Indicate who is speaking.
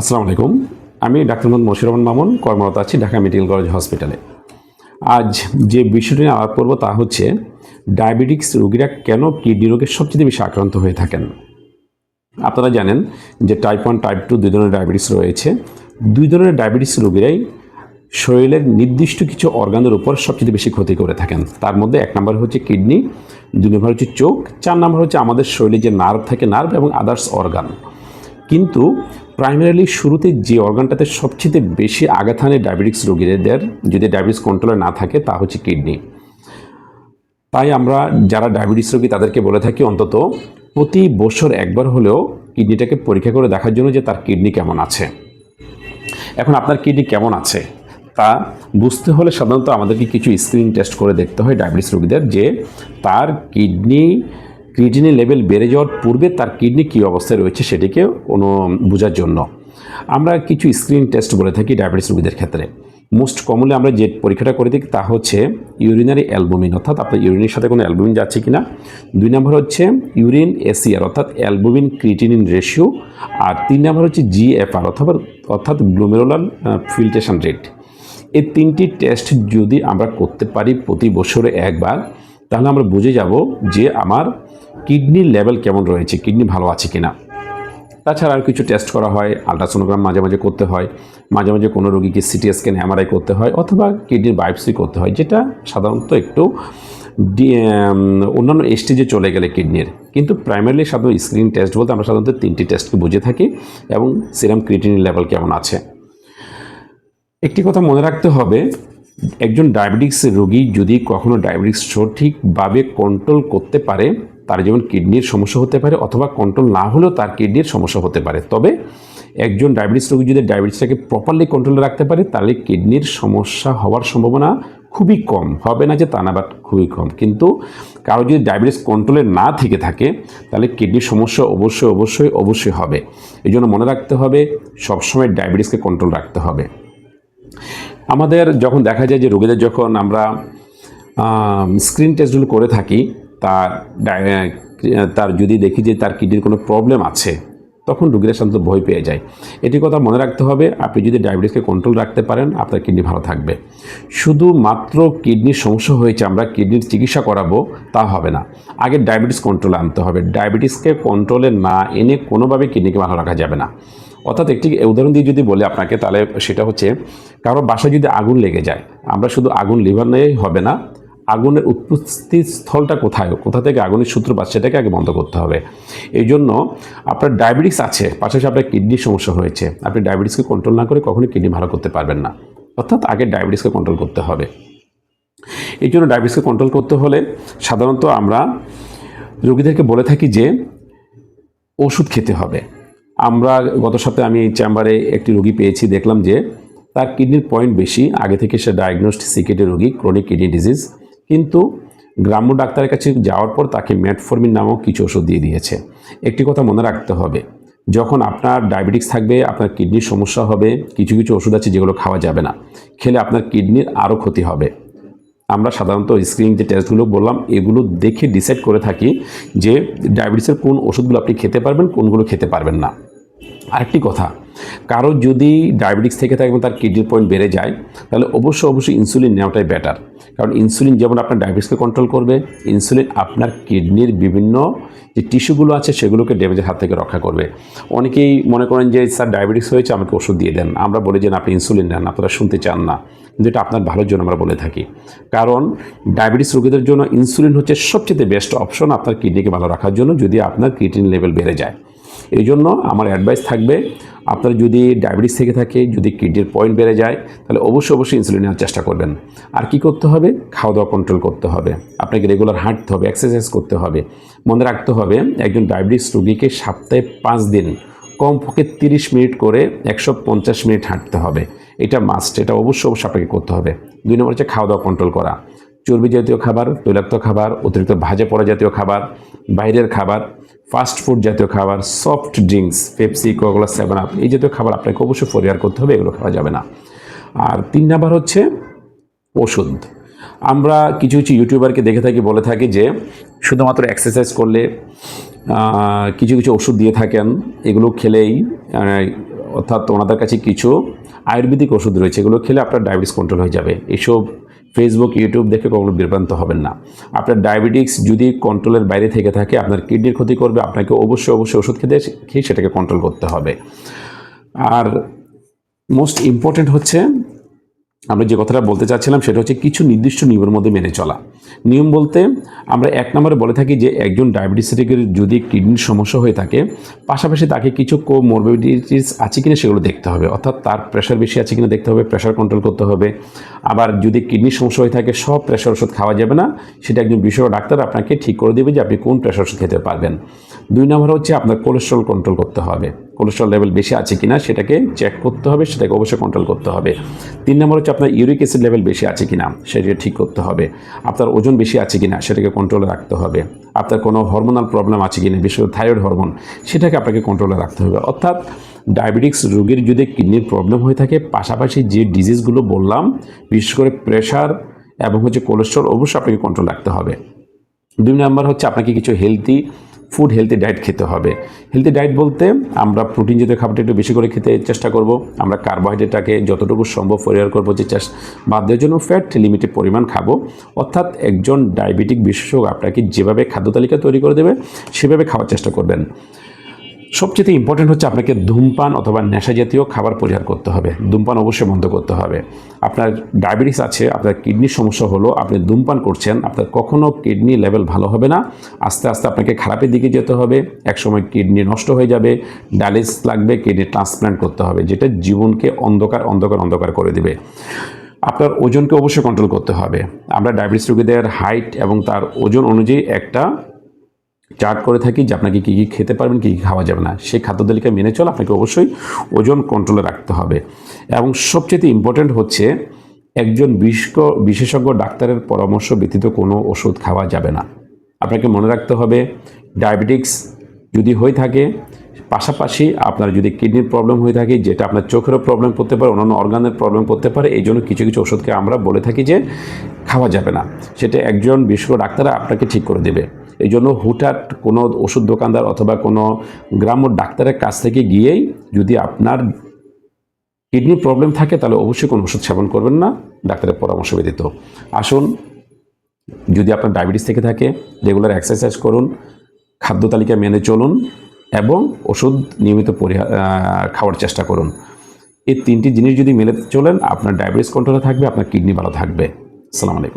Speaker 1: আসসালামু আলাইকুম। আমি ডাক্তার মোহাম্মদ মশির মামুন, কর্মরত আছি ঢাকা মেডিকেল কলেজ হসপিটালে। আজ যে বিষয়টি নিয়ে আলাপ করব তা হচ্ছে, ডায়াবেটিক্স রোগীরা কেন কিডনি রোগের সবচেয়ে বেশি আক্রান্ত হয়ে থাকেন? আপনারা জানেন যে টাইপ ওয়ান টাইপ টু দুই ধরনের ডায়াবেটিস রয়েছে। দুই ধরনের ডায়াবেটিস রোগীরাই শরীরের নির্দিষ্ট কিছু অর্গানের উপর সবচেয়ে বেশি ক্ষতি করে থাকেন। তার মধ্যে এক নম্বর হচ্ছে কিডনি, দুই নম্বর হচ্ছে চোখ, চার নম্বর হচ্ছে আমাদের শরীরে যে নার্ভ থাকে নার্ভ এবং আদার্স অর্গান কিন্তু প্রাইমারিলি শুরুতে যে অর্গানটাতে সবচেয়ে বেশি আঘাত হানে ডায়াবেটিক্স রোগীদের, যদি ডায়াবেটিস কন্ট্রোলে না থাকে, তা হচ্ছে কিডনি তাই আমরা যারা ডায়াবেটিস রোগী, তাদেরকে বলে থাকি অন্তত প্রতি বছর একবার হলেও কিডনিটাকে পরীক্ষা করে দেখার জন্য যে তার কিডনি কেমন আছে। এখন আপনার কিডনি কেমন আছে? তা বুঝতে হলে সাধারণত আমাদেরকে কিছু স্ক্রিন টেস্ট করে দেখতে হয় ডায়াবেটিস রোগীদের যে তার কিডনি ক্রিটিনি লেভেল বেড়ে যাওয়ার পূর্বে তার কিডনি কী অবস্থায় রয়েছে সেটিকে অনু বোঝার জন্য। আমরা কিছু স্ক্রিন টেস্ট বলে থাকি ডায়াবেটিস রোগীদের ক্ষেত্রে। মোস্ট কমনলি আমরা যে পরীক্ষাটা করে থাকি তা হচ্ছে ইউরিনারি অ্যালবুমিন অর্থাৎ আপনার ইউরিনের সাথে কোনো অ্যালবুমিন যাচ্ছে কি না দুই নম্বর হচ্ছে ইউরিন এসিআর অর্থাৎ অ্যালবুমিন ক্রিটিনিন রেশিও আর তিন নম্বর হচ্ছে জিএফআর অথবা অর্থাৎ গ্লোমেরুলার ফিল্ট্রেশন রেট এই তিনটি টেস্ট যদি আমরা করতে পারি প্রতি বছরে একবার, তাহলে আমরা বুঝে যাব যে আমার কিডনির লেভেল কেমন রয়েছে? কিডনি ভালো আছে কিনা? তাছাড়া আর কিছু টেস্ট করা হয় আলট্রাসোনোগ্রাম মাঝে মাঝে করতে হয়, মাঝে মাঝে কোনো রোগীকে সিটি স্ক্যান এমআরআই করতে হয়, অথবা কিডনির বায়োপসি করতে হয়, যেটা সাধারণত একটু অন্যান্য স্টেজে চলে গেলে কিডনির। কিন্তু প্রাইমারিলি সাধারণত স্ক্রিন টেস্ট বলতে আমরা সাধারণত তিনটি টেস্টকে বুঝে থাকি, এবং সিরাম ক্রিটিনির লেভেল কেমন আছে। একটি কথা মনে রাখতে হবে, একজন ডায়াবেটিক্স রোগী যদি কখনো ডায়াবেটিক্স সঠিকভাবে কন্ট্রোল করতে পারে তার যেমন কিডনির সমস্যা হতে পারে অথবা কন্ট্রোল না হলেও তার কিডনির সমস্যা হতে পারে। তবে একজন ডায়াবেটিস রোগী যদি ডায়াবেটিসটাকে প্রপারলি কন্ট্রোলে রাখতে পারে, তাহলে কিডনির সমস্যা হওয়ার সম্ভাবনা খুবই কম। হবে না যে তা না বাট খুবই কম। কিন্তু কারও যদি ডায়াবেটিস কন্ট্রোলে না থেকে থাকে, তাহলে কিডনির সমস্যা অবশ্যই অবশ্যই অবশ্যই হবে। এই জন্য মনে রাখতে হবে, সবসময় ডায়াবেটিসকে কন্ট্রোল রাখতে হবে। আমাদের যখন দেখা যায় যে রোগীদের যখন আমরা স্ক্রিন টেস্টগুলো করে থাকি তার তার যদি দেখি যে তার কিডনির কোনো প্রবলেম আছে, তখন রোগীরা সাধারণত ভয় পেয়ে যায়। এটি কথা মনে রাখতে হবে, আপনি যদি ডায়াবেটিসকে কন্ট্রোল রাখতে পারেন, আপনার কিডনি ভালো থাকবে। শুধুমাত্র কিডনির সমস্যা হয়েছে, আমরা কিডনির চিকিৎসা করাবো, তা হবে না। আগে ডায়াবেটিস কন্ট্রোলে আনতে হবে। ডায়াবেটিসকে কন্ট্রোলে না এনে কোনোভাবে কিডনিকে ভালো রাখা যাবে না। অর্থাৎ একটি উদাহরণ দিয়ে যদি বলি আপনাকে, তাহলে সেটা হচ্ছে, কারও বাসায় যদি আগুন লেগে যায়, আমরা শুধু আগুন লিভার নিয়েই হবে না আগুনের উৎপত্তি স্থলটা কোথায়? কোথা থেকে আগুনের সূত্রপাত সেটাকে আগে বন্ধ করতে হবে। এই জন্য আপনার ডায়াবেটিস আছে, পাশাপাশি আপনার কিডনির সমস্যা হয়েছে। আপনি ডায়াবেটিসকে কন্ট্রোল না করে কখনোই কিডনি ভালো করতে পারবেন না। অর্থাৎ আগে ডায়াবেটিসকে কন্ট্রোল করতে হবে। এই জন্য ডায়াবেটিসকে কন্ট্রোল করতে হলে সাধারণত আমরা রোগীদেরকে বলে থাকি যে, ওষুধ খেতে হবে। আমরা গত সপ্তাহে আমি চেম্বারে একটি রোগী পেয়েছি, দেখলাম যে তার কিডনির পয়েন্ট বেশি। আগে থেকে সে ডায়াগনোসড সিকেটের রোগী ক্রনিক কিডনি ডিজিজ কিন্তু গ্রাম্য ডাক্তারের কাছে যাওয়ার পর তাকে মেটফর্মিন নামক কিছু ওষুধ দিয়ে দিয়েছে। একটি কথা মনে রাখতে হবে, যখন আপনার ডায়াবেটিক্স থাকবে, আপনার কিডনির সমস্যা হবে, কিছু কিছু ওষুধ আছে যেগুলো খাওয়া যাবে না, খেলে আপনার কিডনির আরও ক্ষতি হবে। আমরা সাধারণত স্ক্রিনিং যে টেস্টগুলো বললাম, এগুলো দেখে ডিসাইড করে থাকি যে ডায়াবেটিসের কোন ওষুধগুলো আপনি খেতে পারবেন, কোনগুলো খেতে পারবেন না। আরেকটি কথা, কারও যদি ডায়াবেটিক্স থেকে থাকে এবং তার কিডনির পয়েন্ট বেড়ে যায়, তাহলে অবশ্যই অবশ্যই ইনসুলিন নেওয়াটাই বেটার কারণ ইনসুলিন যেমন আপনার ডায়াবেটিসকে কন্ট্রোল করবে ইনসুলিন আপনার কিডনির বিভিন্ন যে টিস্যুগুলো আছে সেগুলোকে ড্যামেজের হাত থেকে রক্ষা করবে। অনেকেই মনে করেন যে, স্যার ডায়াবেটিস হয়েছে, আমাকে ওষুধ দিয়ে দেন। আমরা বলি যে আপনি ইনসুলিন নেন, আপনারা শুনতে চান না। কিন্তু এটা আপনার ভালোর জন্য আমরা বলে থাকি। কারণ ডায়াবেটিস রোগীদের জন্য ইনসুলিন হচ্ছে সবচেয়ে বেস্ট অপশন আপনার কিডনিকে ভালো রাখার জন্য, যদি আপনার কিডনি লেভেল বেড়ে যায়। এই জন্য আমার অ্যাডভাইস থাকবে, আপনার যদি ডায়াবেটিস থেকে থাকে, যদি কিডনির পয়েন্ট বেড়ে যায়, তাহলে অবশ্যই অবশ্যই ইনসুলিন নেওয়ার চেষ্টা করবেন। আর কি করতে হবে? খাওয়া দাওয়া কন্ট্রোল করতে হবে। আপনাকে রেগুলার হাঁটতে হবে এক্সারসাইজ করতে হবে। মনে রাখতে হবে, একজন ডায়াবেটিস রোগীকে সপ্তাহে পাঁচ দিন, কমপক্ষে তিরিশ মিনিট করে একশো পঞ্চাশ মিনিট হাঁটতে হবে। এটা মাস্ট এটা অবশ্যই অবশ্যই আপনাকে করতে হবে। দুই নম্বর হচ্ছে খাওয়া দাওয়া কন্ট্রোল করা। চর্বি জাতীয় খাবার, তৈলাক্ত খাবার, অতিরিক্ত ভাজা পড়া জাতীয় খাবার বাইরের খাবার ফাস্ট ফুড জাতীয় খাবার soft drinks Pepsi Coca Cola seven up এই জাতীয় খাবার আপনাকে অবশ্যই পরিহার করতে হবে, এগুলো খাওয়া যাবে না। আর তিন নাম্বার হচ্ছে ওষুধ। আমরা কিছু কিছু ইউটিউবারকে দেখে থাকি, বলে থাকি যে শুধুমাত্র এক্সারসাইজ করলে কিছু কিছু ওষুধ দিয়ে থাকেন, এগুলো খেলেই অর্থাৎ ওনাদের কাছে কিছু আয়ুর্বেদিক ওষুধ রয়েছে, এগুলো খেলে আপনার ডায়াবেটিস কন্ট্রোল হয়ে যাবে। এসব ফেসবুক ইউটিউব দেখে কখনো বিভ্রান্ত হবেন না। আপনার ডায়াবেটিক্স যদি কন্ট্রোলের বাইরে থেকে থাকে, আপনার কিডনির ক্ষতি করবে, আপনাকে অবশ্যই অবশ্যই ওষুধ খেতে খেয়ে সেটাকে কন্ট্রোল করতে হবে। আর মোস্ট ইম্পর্টেন্ট হচ্ছে আমরা যে কথাটা বলতে চাচ্ছিলাম সেটা হচ্ছে কিছু নির্দিষ্ট নিয়মের মধ্যে মেনে চলা। নিয়ম বলতে আমরা এক নম্বরে বলে থাকি যে একজন ডায়াবেটিস রোগীর যদি কিডনির সমস্যা হয়ে থাকে, পাশাপাশি তাকে কিছু কো কোমরবিডিটিস আছে কিনা সেগুলো দেখতে হবে। অর্থাৎ তার প্রেশার বেশি আছে কিনা দেখতে হবে প্রেশার কন্ট্রোল করতে হবে। আবার যদি কিডনির সমস্যা হয়ে থাকে, সব প্রেশার ওষুধ খাওয়া যাবে না, সেটা একজন বিশেষজ্ঞ ডাক্তার আপনাকে ঠিক করে দেবে যে আপনি কোন প্রেশার ওষুধ খেতে পারবেন। দুই নম্বর হচ্ছে আপনার কোলেস্ট্রল কন্ট্রোল করতে হবে। কোলেস্ট্রল লেভেল বেশি আছে কিনা সেটাকে চেক করতে হবে, সেটাকে অবশ্যই কন্ট্রোল করতে হবে। তিন নম্বর হচ্ছে আপনার ইউরিক অ্যাসিড লেভেল বেশি আছে কিনা, সেটাকে ঠিক করতে হবে। আপনার ওজন বেশি আছে কিনা, সেটাকে কন্ট্রোলে রাখতে হবে। আপনার কোনো হরমোনাল প্রবলেম আছে কিনা, বিশেষ করে থাইরয়েড হরমোন সেটাকে আপনাকে কন্ট্রোলে রাখতে হবে। অর্থাৎ ডায়াবেটিক্স রোগীর যদি কিডনির প্রবলেম হয়ে থাকে, পাশাপাশি যে ডিজিজগুলো বললাম, বিশেষ করে প্রেশার এবং হচ্ছে কোলেস্ট্রল অবশ্যই আপনাকে কন্ট্রোল রাখতে হবে। দুই নম্বর হচ্ছে আপনাকে কিছু হেলদি ফুড হেলদি ডায়েট খেতে হবে। হেলদি ডায়েট বলতে আমরা প্রোটিন জাতীয় খাবারটা একটু বেশি করে খেতে চেষ্টা করব। আমরা কার্বোহাইড্রেটটাকে যতটুকু সম্ভব পরিহার করব যে চেষ্টা বাদ দেওয়ার জন্য ফ্যাট লিমিটেড পরিমাণ খাব। অর্থাৎ একজন ডায়াবেটিক বিশেষজ্ঞ আপনাকে যেভাবে খাদ্য তালিকা তৈরি করে দেবে, সেভাবে খাওয়ার চেষ্টা করবেন। সবচেয়ে ইম্পর্টেন্ট হচ্ছে আপনাকে ধূমপান অথবা নেশা জাতীয় খাবার পরিহার করতে হবে। ধূমপান অবশ্যই বন্ধ করতে হবে। আপনার ডায়াবেটিস আছে, আপনার কিডনির সমস্যা হলো, আপনি ধূমপান করছেন, আপনার কখনো কিডনি লেভেল ভালো হবে না। আস্তে আস্তে আপনাকে খারাপের দিকে যেতে হবে, একসময় কিডনি নষ্ট হয়ে যাবে ডায়ালিস লাগবে কিডনি ট্রান্সপ্ল্যান্ট করতে হবে, যেটা জীবনকে অন্ধকার অন্ধকার অন্ধকার করে দেবে। আপনার ওজনকে অবশ্যই কন্ট্রোল করতে হবে। আমরা ডায়াবেটিস রোগীদের হাইট এবং তার ওজন অনুযায়ী একটা চার্ট করে থাকি যে আপনাকে কী কী খেতে পারবেন, কী কী খাওয়া যাবে না। সেই খাদ্য তালিকা মেনে চল আপনাকে অবশ্যই ওজন কন্ট্রোলে রাখতে হবে। এবং সবচেয়ে ইম্পর্ট্যান্ট হচ্ছে একজন বিশেষ বিশেষজ্ঞ ডাক্তারের পরামর্শ ব্যতীত কোনো ওষুধ খাওয়া যাবে না। আপনাকে মনে রাখতে হবে ডায়াবেটিক্স যদি হয়ে থাকে, পাশাপাশি আপনার যদি কিডনির প্রবলেম হয়ে থাকে, যেটা আপনার চোখেরও প্রবলেম করতে পারে, অন্যান্য অর্গানের প্রবলেম করতে পারে, এই জন্য কিছু কিছু ওষুধকে আমরা বলে থাকি যে খাওয়া যাবে না। সেটা একজন বিশেষজ্ঞ ডাক্তার আপনাকে ঠিক করে দেবে। এই জন্য হুটহাট কোনো ওষুধ দোকানদার অথবা কোনো গ্রাম্য ডাক্তারের কাছ থেকে গিয়েই যদি আপনার কিডনি প্রবলেম থাকে, তাহলে অবশ্যই কোনো ওষুধ সেবন করবেন না। ডাক্তারের পরামর্শ ব্যতীত। আসুন, যদি আপনার ডায়াবেটিস থেকে থাকে, রেগুলার এক্সারসাইজ করুন, খাদ্য তালিকা মেনে চলুন এবং ওষুধ নিয়মিত পরিহার খাওয়ার চেষ্টা করুন। এই তিনটি জিনিস যদি মেলে চলেন, আপনার ডায়াবেটিস কন্ট্রোলে থাকবে, আপনার কিডনি ভালো থাকবে। আসসালামু আলাইকুম।